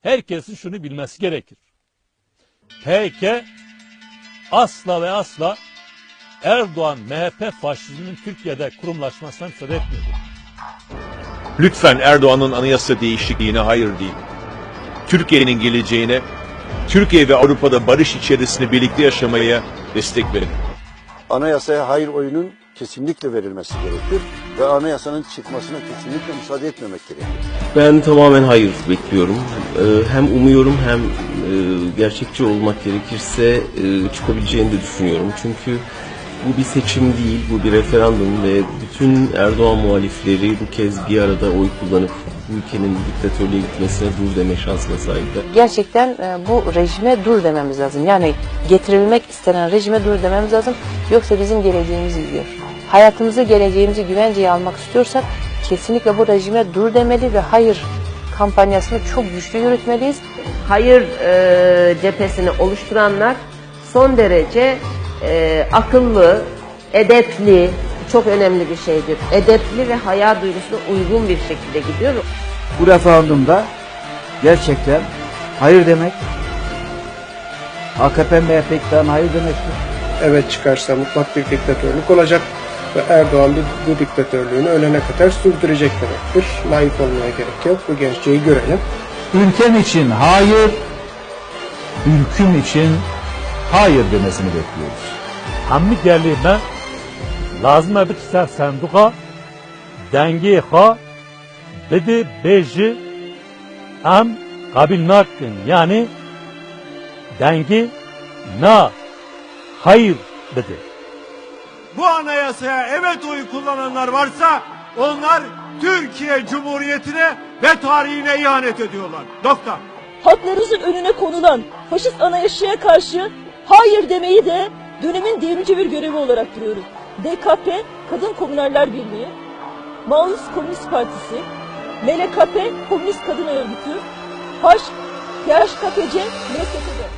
herkesin şunu bilmesi gerekir. PK asla ve asla Erdoğan MHP faşizminin Türkiye'de kurumlaşmasına müsaade etmiyordur. Lütfen Erdoğan'ın anayasa değişikliğine hayır deyin. Türkiye'nin geleceğine, Türkiye ve Avrupa'da barış içerisinde birlikte yaşamaya destek verin. Anayasaya hayır oyunun kesinlikle verilmesi gerekir ve anayasanın çıkmasına kesinlikle müsaade etmemek gerekir. Ben tamamen hayır bekliyorum. Ee, Hem umuyorum hem e, gerçekçi olmak gerekirse e, çıkabileceğini de düşünüyorum. Çünkü bu bir seçim değil, bu bir referandum ve bütün Erdoğan muhalifleri bu kez bir arada oy kullanıp bu ülkenin diktatörlüğe gitmesine dur deme şansına sahipler. gerçekten e, bu rejime dur dememiz lazım. Yani getirilmek istenen rejime dur dememiz lazım. Yoksa bizim geleceğimiz gidiyor. Hayatımızı, geleceğimizi güvenceye almak istiyorsak kesinlikle bu rejime dur demeli ve hayır kampanyasını çok güçlü yürütmeliyiz. hayır e, cephesini oluşturanlar son derece e, akıllı, edepli, çok önemli bir şeydir. Edepli ve haya duygusuna uygun bir şekilde gidiyor. bu referandumda gerçekten hayır demek AKP MHP iktidarına hayır demektir. evet çıkarsa mutlak bir diktatörlük olacak ve Erdoğan bu, bu diktatörlüğünü ölene kadar sürdürecek demektir. Naif olmaya gerek yok. Bu gerçeği görelim. Ülkem için hayır, ülküm için hayır demesini bekliyoruz. Hammi gelime lazım bir ser senduka dengi ha bedi beji am kabil nakin yani dengi na hayır dedi. Bu anayasaya evet oyu kullananlar varsa onlar Türkiye Cumhuriyeti'ne ve tarihine ihanet ediyorlar. Nokta. Halklarımızın önüne konulan faşist anayasaya karşı hayır demeyi de dönemin devrimci bir görevi olarak görüyoruz. DKP, Kadın Komünerler Birliği, Maoist Komünist Partisi, MLKP, Komünist Kadın Örgütü, H, PHKPC, MST'de.